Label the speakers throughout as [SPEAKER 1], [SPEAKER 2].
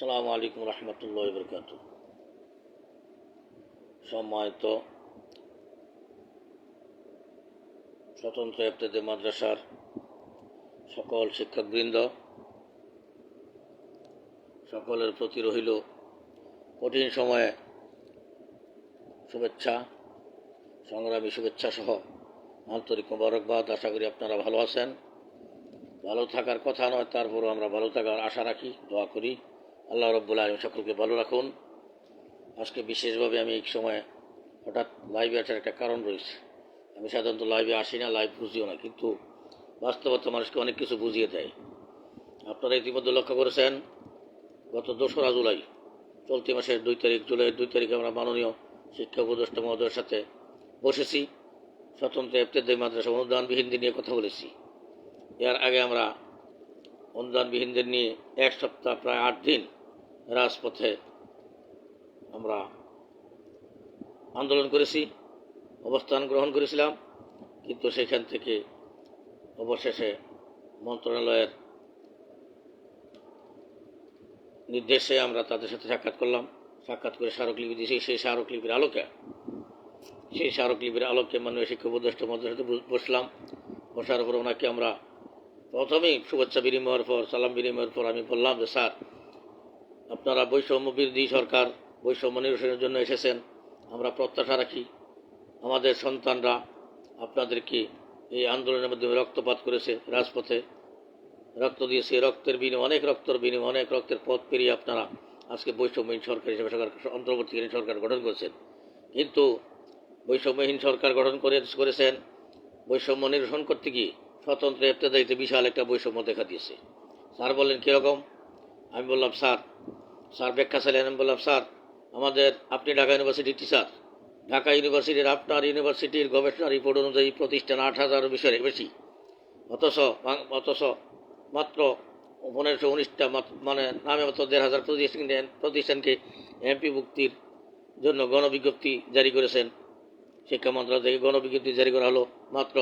[SPEAKER 1] আসসালামু আলাইকুম রহমতুল্লাহ বরকাত সম্মানিত স্বতন্ত্র এফতেদে মাদ্রাসার সকল শিক্ষকবৃন্দ, সকলের প্রতি রহিল কঠিন সময়ে শুভেচ্ছা, সংগ্রামী শুভেচ্ছা সহ আন্তরিক মোবারকবাদ। আশা করি আপনারা ভালো আছেন। ভালো থাকার কথা নয়, তারপরও আমরা ভালো থাকার আশা রাখি, দোয়া করি। আল্লাহ রব্বুল আলম সকলকে ভালো রাখুন। আজকে বিশেষভাবে আমি এই সময় হঠাৎ লাইভে আসার একটা কারণ রয়েছে। আমি সাধারণত লাইভে আসি না লাইভ বুঝিও না, কিন্তু বাস্তবতা মানুষকে অনেক কিছু বুঝিয়ে দেয়। আপনারা ইতিমধ্যে লক্ষ্য করেছেন, গত দোসরা জুলাই, চলতি মাসের দুই তারিখ, জুলাইয়ের দুই তারিখে আমরা মাননীয় শিক্ষা উপদেষ্টা মহোদয়ের সাথে বসেছি। স্বতন্ত্র এফতেদায়ী মাদ্রাসা অনুদানবিহীনদের নিয়ে কথা বলেছি। এর আগে আমরা অনুদানবিহীনদের নিয়ে এক সপ্তাহ প্রায় আট দিন রাজপথে আমরা আন্দোলন করেছি, অবস্থান গ্রহণ করেছিলাম, কিন্তু সেখান থেকে অবশেষে মন্ত্রণালয়ের নির্দেশে আমরা তাদের সাথে সাক্ষাৎ করলাম। সাক্ষাৎ করে স্মারকলিপি দিয়েছি। সেই স্মারকলিপির আলোকে, সেই স্মারকলিপির আলোকে মাননীয় শিক্ষা উপদেষ্টা সাথে বসলাম। বসার পর ওনাকে আমরা প্রথমেই শুভেচ্ছা বিনিময়ের পর, সালাম বিনিময়ের পর আমি বললাম যে, স্যার আপনারা বৈষম্য বিরোধী সরকার, বৈষম্য নিরসনের জন্য এসেছেন, আমরা প্রত্যাশা রাখি। আমাদের সন্তানরা আপনাদেরকে এই আন্দোলনের মাধ্যমে রক্তপাত করেছে রাজপথে। রক্ত দিয়েছে রক্তের বিনিময়, অনেক রক্তের বিনিময়, অনেক রক্তের পথ পেরিয়ে আপনারা আজকে বৈষম্যহীন সরকার হিসেবে সরকার, অন্তর্বর্তীকালীন সরকার গঠন করেছেন। কিন্তু বৈষম্যহীন সরকার গঠন করে করেছেন, বৈষম্য নিরসন করতে গিয়ে স্বতন্ত্র এফতেদারিতে বিশাল একটা বৈষম্য দেখা দিয়েছে। স্যার বললেন কীরকম? আমি বললাম, স্যার স্যার ব্যাখ্যা চাইলেন আমি বললাম, স্যার, আমাদের আপনি ঢাকা ইউনিভার্সিটির টিচার ঢাকা ইউনিভার্সিটির আপনার ইউনিভার্সিটির গবেষণা রিপোর্ট অনুযায়ী প্রতিষ্ঠান আট হাজারের বিষয়ে বেশি। অথচ অথচ মাত্র পনেরোশো উনিশটা মানে নামে মতো দেড় হাজার প্রতিষ্ঠান, প্রতিষ্ঠানকে এমপি মুক্তির জন্য গণবিজ্ঞপ্তি জারি করেছেন। শিক্ষা মন্ত্রণালয় থেকে গণবিজ্ঞপ্তি জারি করা হলো মাত্র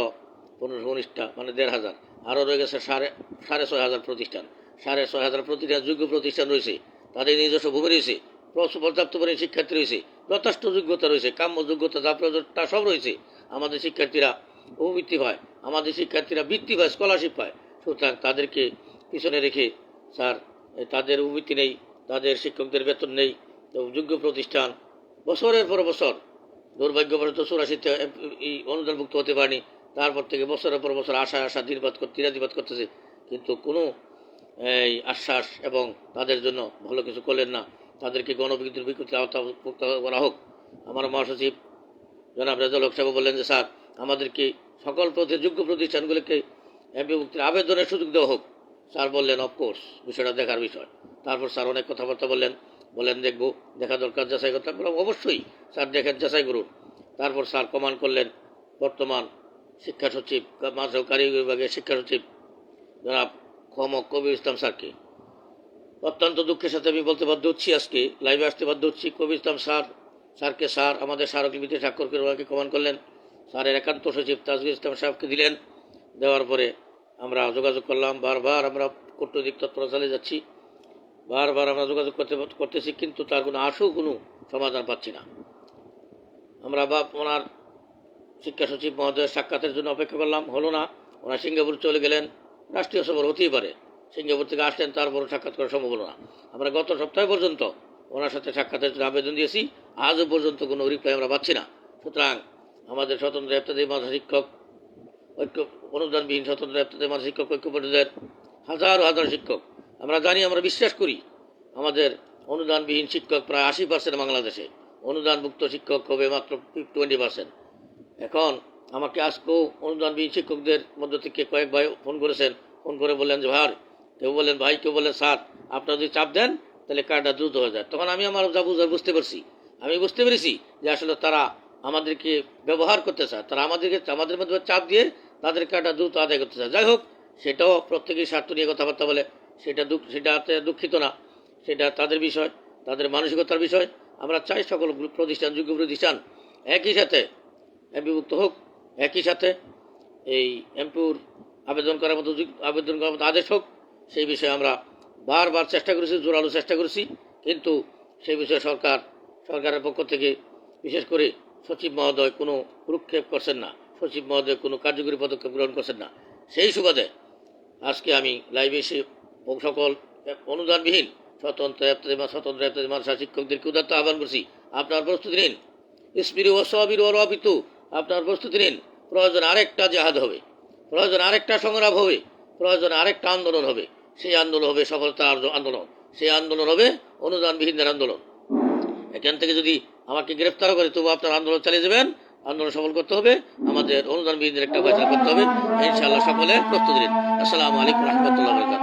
[SPEAKER 1] পনেরোশো উনিশটা মানে দেড় হাজার। আরও রয়ে গেছে সাড়ে সাড়ে ছয় হাজার প্রতিষ্ঠান। সাড়ে ছয় হাজার প্রতিষ্ঠান, যোগ্য প্রতিষ্ঠান রয়েছে। তাদের নিজস্ব ভূমি রয়েছে পর্যাপ্ত পরিমাণে শিক্ষার্থী রয়েছে যথেষ্ট যোগ্যতা রয়েছে কাম্য যোগ্যতা যা প্রয়োজন তা সব রয়েছে আমাদের শিক্ষার্থীরা উপবৃত্তি পায় আমাদের শিক্ষার্থীরা বৃত্তি পায় স্কলারশিপ পায় সুতরাং তাদেরকে পিছনে রেখে স্যার তাদের উপবৃত্তি নেই তাদের শিক্ষকদের বেতন নেই যোগ্য প্রতিষ্ঠান বছরের পর বছর দুর্ভাগ্যবশত চুরাশিতে এই অনুদানভুক্ত হতে পারেনি তারপর থেকে বছরের পর বছর আশা আশা দিনবাদ তিরাদিবাদ করতেছে কিন্তু কোনো এই আশ্বাস এবং তাদের জন্য ভালো কিছু করলেন না। তাদেরকে গণবিদ্যুৎ বিকৃতি আওতাভুক্ত করা হোক। আমার মহাসচিব জনাব রেজাল হক সাহেব বললেন যে, স্যার, আমাদেরকে সকল যোগ্য প্রতিষ্ঠানগুলিকে এমপিভুক্তির আবেদনের সুযোগ দেওয়া হোক। স্যার বললেন অফকোর্স বিষয়টা দেখার বিষয়। তারপর স্যার অনেক কথাবার্তা বললেন। বলেন দেখব, দেখা দরকার যাচাই করতে। বললাম, অবশ্যই, স্যার, দেখেন, যাচাই করুন। তারপর স্যার কমান করলেন, বর্তমান শিক্ষা সচিব মাঝে কারিগরি বিভাগের শিক্ষা সচিব জনাব খমক কবির ইসলাম স্যারকে অত্যন্ত দুঃখের সাথে আমি বলতে বাধ্য হচ্ছি আজকে লাইভে আসতে বাধ্য হচ্ছি। কবির ইসলাম স্যার, স্যারকে স্যার, আমাদের স্মারকলিপিতে স্বাক্ষর করে ওনাকে কমান করলেন। স্যারের একান্ত সচিব তাজুল ইসলাম সাহেবকে দিলেন। দেওয়ার পরে আমরা যোগাযোগ করলাম। বারবার আমরা কূটনৈতিক তৎপরতা চালিয়ে যাচ্ছি। বারবার আমরা যোগাযোগ করতে করতেছি, কিন্তু তার কোনো আশু, কোনো সমাধান পাচ্ছি না। আমরা বা ওনার শিক্ষা সচিব মহোদয়ের সাক্ষাতের জন্য অপেক্ষা করলাম। হলো না, ওনার সিঙ্গাপুর চলে গেলেন। রাষ্ট্রীয় সফর হতেই পারে। সিঙ্গাপুর থেকে আসলেন, তারপরও সাক্ষাৎ করা সম্ভব না আমরা গত সপ্তাহ পর্যন্ত ওনার সাথে সাক্ষাতের জন্য আবেদন দিয়েছি, আজও পর্যন্ত কোনো রিপ্লাই আমরা পাচ্ছি না। সুতরাং আমাদের স্বতন্ত্র এফতাদি মাথা শিক্ষক, ঐক্য, অনুদানবিহীন স্বতন্ত্র এফতাদি মাথা শিক্ষক, ঐক্য পরিষদের হাজার হাজার শিক্ষক। আমরা জানি, আমরা বিশ্বাস করি, আমাদের অনুদানবিহীন শিক্ষক প্রায় আশি পার্সেন্ট বাংলাদেশে। অনুদানভুক্ত শিক্ষক হবে মাত্র টোয়েন্টি পার্সেন্ট এখন আমাকে আজকেও অনুদান অনুদানবিহীন শিক্ষকদের মধ্য থেকে কয়েক ভাই ফোন করেছেন। ফোন করে বললেন যে, ভাই, কেউ বললেন, ভাই, কেউ বললেন, স্যার, আপনারা যদি চাপ দেন, তাহলে কার্ডটা দ্রুত হয়ে যায়। তখন আমি আমার যা বুঝার বুঝতে পারছি। আমি বুঝতে পেরেছি যে আসলে তারা আমাদেরকে ব্যবহার করতে চায়। তারা আমাদেরকে, আমাদের মধ্যে চাপ দিয়ে তাদের কার্ডটা দ্রুত আদায় করতে চায়। যাই হোক, সেটাও প্রত্যেকেই স্বার্থ নিয়ে কথাবার্তা বলে। সেটা দুঃখ সেটাতে দুঃখিত না। সেটা তাদের বিষয়, তাদের মানসিকতার বিষয়। আমরা চাই সকল প্রতিষ্ঠান, যোগ্য প্রতিষ্ঠান একই সাথে এমপিভুক্ত হোক। একই সাথে এই এমপিউর আবেদন করার মতো আবেদন করার মতো আদেশ হোক, সেই বিষয়ে আমরা বারবার চেষ্টা করেছি, জোরালো চেষ্টা করেছি। কিন্তু সেই বিষয়ে সরকার, সরকারের পক্ষ থেকে বিশেষ করে সচিব মহোদয় কোনো ভ্রুক্ষেপ করছেন না, সচিব মহোদয় কোনো কার্যকরী পদক্ষেপ গ্রহণ করছেন না। সেই সুবাদে আজকে আমি লাইভে এসে সকল অনুদানবিহীন স্বতন্ত্র স্বতন্ত্র মাদ্রাসা শিক্ষকদেরকে উদাত্ত আহ্বান করছি। আপনার প্রস্তুতি নিন। ইসমিরু ও সবির আপনার প্রস্তুতি নিন। প্রয়োজন আরেকটা জেহাদ হবে। প্রয়োজন আরেকটা সংগ্রাম হবে। প্রয়োজন আরেকটা আন্দোলন হবে। সেই আন্দোলন হবে সফলতার আন্দোলন। সেই আন্দোলন হবে অনুদানবিহীনদের আন্দোলন। এখান থেকে যদি আমাকে গ্রেফতার করে তবু আপনার আন্দোলন চালিয়ে যাবেন। আন্দোলন সফল করতে হবে। আমাদের অনুদানবিহীনদের একটা ফয়সলা করতে হবে। ইনশাআল্লাহ সকলে প্রস্তুতি নিন। আসসালামু আলাইকুম রহমতুল্লাহ